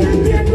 Yeah.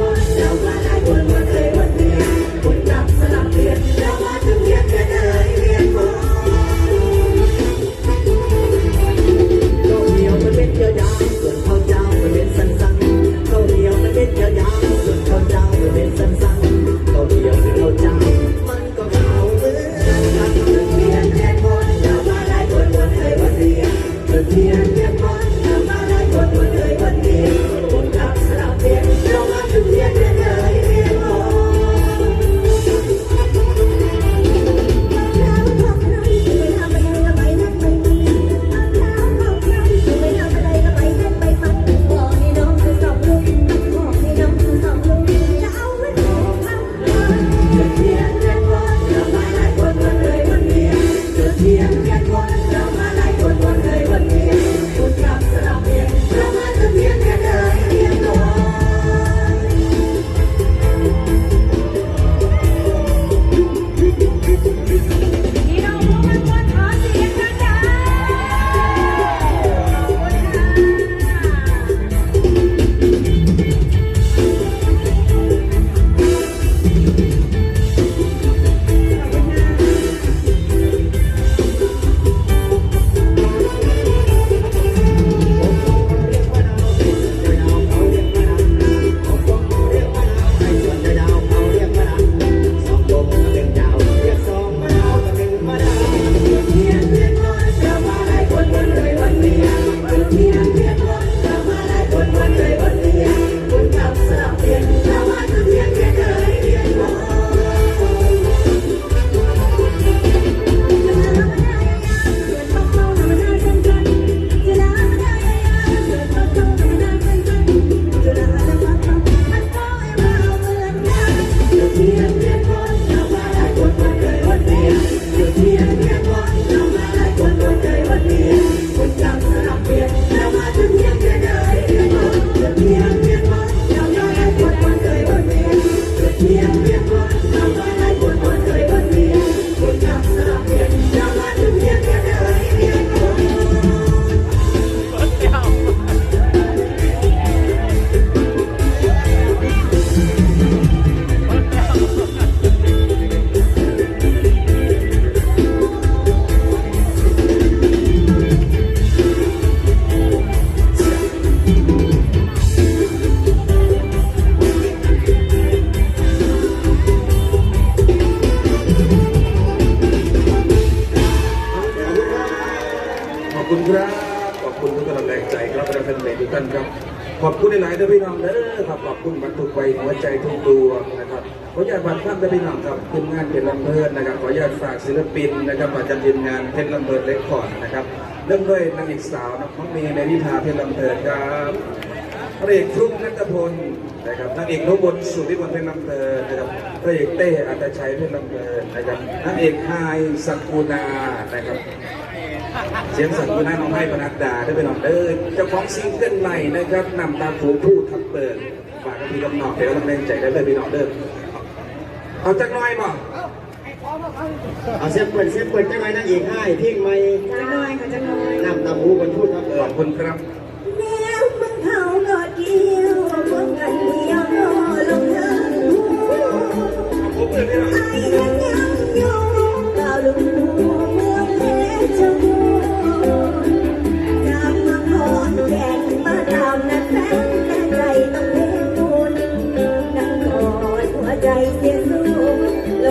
ใจครับประธานเพลงทุกท่านครับ ขอบคุณหลายๆท่านพี่น้องเด้อครับขอบคุณบรรทุกไปหัวใจทุกดวงนะครับขออนุญาตบัตรท่านท่านพี่น้องครับคุณงานเพชรลำเพลินนะครับขออนุญาตฝากศิลปินนะครับประจำทีมงานเพชรลำเพลินเรคคอร์ดนะครับ เริ่มด้วยนางเอกสาวน้องเมย์ในนิทาเพชรลำเพลินครับพระเอกฟลุ๊กนัทพลนะครับนางเอกนุบลสุริวัลเพชรลำเพลินนะครับพระเอกเต้อัตชัยเพชรลำเพลินนะครับนางเอกไฮสักกุณานะครับ เสียงสั่นคุณน้าน้องให้ปนัดดาได้ไปหน่อยเด้อเจ้าของซิงเกิลใหม่นะครับนำตามผูพูดทับเปิดฝากกับพี่กำนอกเดี๋ยวกำลังใจได้เลยพี่น้องเด้อเอาจักหน้อยบ่เอาเสียเปิดเสียเปิดจังไรนั่งอีกให้เพ่งไม่จะน้อยค่ะจะน้อยนำตามหูคนพูดครับเอขออบคุณครับ